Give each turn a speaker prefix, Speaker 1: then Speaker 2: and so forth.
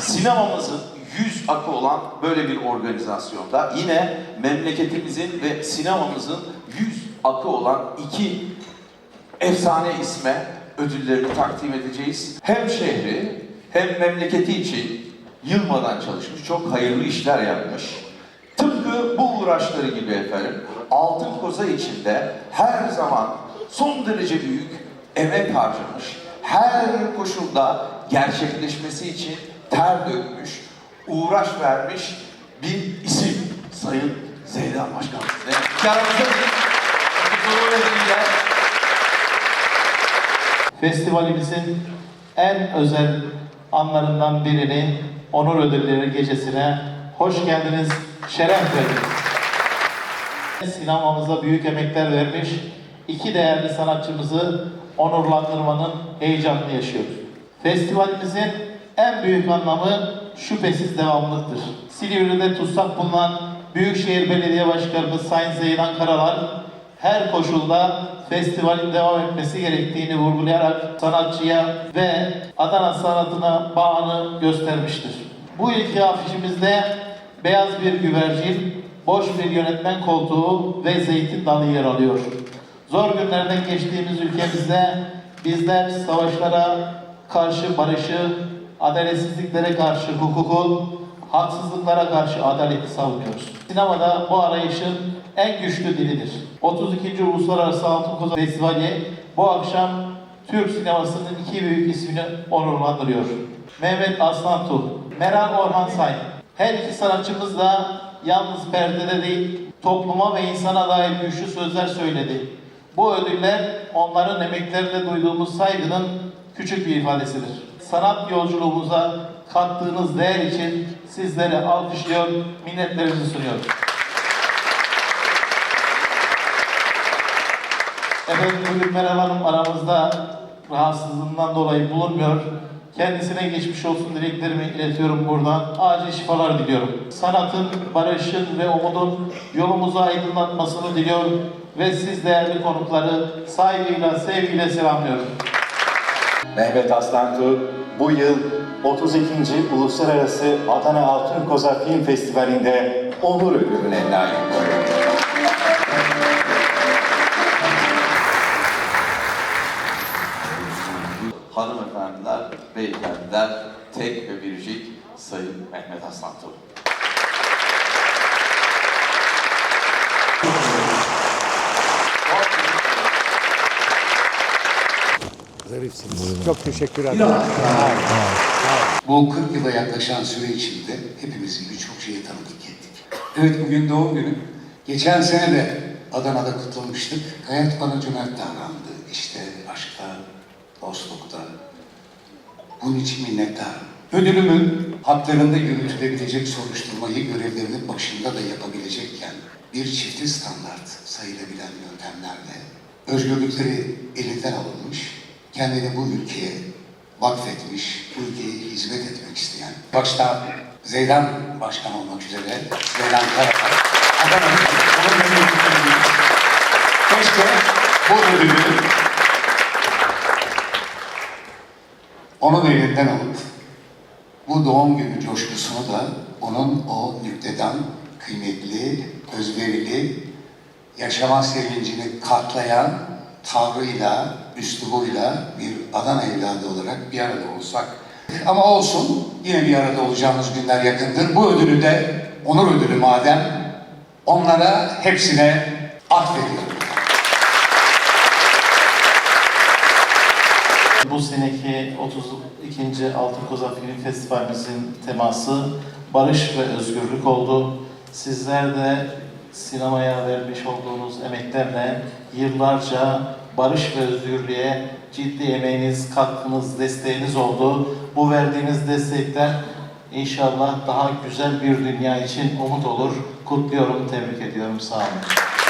Speaker 1: sinemamızın yüz akı olan böyle bir organizasyonda yine memleketimizin ve sinemamızın yüz akı olan iki efsane isme ödüllerini takdim edeceğiz. Hem şehri hem memleketi için yılmadan çalışmış, çok hayırlı işler yapmış. Tıpkı bu uğraşları gibi efendim, Altın Koza içinde her zaman son derece büyük emek harcamış, her koşulda gerçekleşmesi için ter dökmüş, uğraş vermiş bir isim Sayın Zeydan Başkanımız. Evet,
Speaker 2: Festivalimizin en özel anlarından birini Onur Ödülleri Gecesi'ne hoş geldiniz, şeref verdiniz. Sinemamıza büyük emekler vermiş iki değerli sanatçımızı onurlandırmanın heyecanını yaşıyoruz. Festivalimizin en büyük anlamı şüphesiz devamlılıktır. Silivri'de tutsak bulunan Büyükşehir Belediye Başkanımız Sayın Zeydan Karalar her koşulda festivalin devam etmesi gerektiğini vurgulayarak sanatçıya ve Adana sanatına bağını göstermiştir. Bu ilki afişimizde beyaz bir güvercin, boş bir yönetmen koltuğu ve zeytin dalı yer alıyor. Zor günlerden geçtiğimiz ülkemizde bizler savaşlara karşı barışı, adaletsizliklere karşı hukuku, haksızlıklara karşı adaleti savunuyoruz. Sinemada bu arayışın en güçlü dilidir. 32. Uluslararası Altın Koza Festivali bu akşam Türk sinemasının iki büyük ismini onurlandırıyor. Mehmet Aslantu, Meral Orhan Say. Her iki sanatçımız da yalnız perdede değil, topluma ve insana dair güçlü sözler söyledi. Bu ödüller onların emeklerine duyduğumuz saygının küçük bir ifadesidir. Sanat yolculuğumuza kattığınız değer için sizlere alkışlıyor, minnetlerimizi sunuyorum. Efendim bugün Meral Hanım aramızda rahatsızlığından dolayı bulunmuyor. Kendisine geçmiş olsun dileklerimi iletiyorum buradan. Acil şifalar diliyorum. Sanatın, barışın ve umudun yolumuzu aydınlatmasını diliyorum. Ve siz değerli konukları saygıyla, sevgiyle selamlıyorum.
Speaker 3: Mehmet Aslantu bu yıl 32. Uluslararası Adana Altın Koza Film Festivali'nde onur ödülüne layık görüldü.
Speaker 1: hanımefendiler, beyefendiler, tek ve biricik Sayın Mehmet Aslan Tuğ.
Speaker 4: Çok teşekkür ederim.
Speaker 5: Bu 40 yıla yaklaşan süre içinde hepimizin birçok şeyi tanıdık ettik. Evet bugün doğum günüm. Geçen sene de Adana'da kutlamıştık. Hayat bana cömert davrandı. İşte aşkta, dostlukta. Bunun için minnettarım. Ödülümün haklarında yürütülebilecek soruşturmayı görevlerinin başında da yapabilecekken bir çifti standart sayılabilen yöntemlerle özgürlükleri elinden alınmış, kendini bu ülkeye vakfetmiş, bu ülkeye hizmet etmek isteyen, başta Zeydan Başkan olmak üzere Zeydan Karakar, Adana'nın keşke bu ödülü onun elinden alıp bu doğum günü coşkusunu da onun o nüktedan, kıymetli, özverili, yaşama sevincini katlayan tavrıyla, üslubuyla bir Adana evladı olarak bir arada olsak. Ama olsun, yine bir arada olacağımız günler yakındır. Bu ödülü de, onur ödülü madem, onlara hepsine atfediyorum.
Speaker 2: Bu seneki 32. Altın Koza Film Festivalimizin teması barış ve özgürlük oldu. Sizler de sinemaya vermiş olduğunuz emeklerle yıllarca barış ve özgürlüğe ciddi emeğiniz, katkınız, desteğiniz oldu. Bu verdiğiniz destekler inşallah daha güzel bir dünya için umut olur. Kutluyorum, tebrik ediyorum. Sağ olun.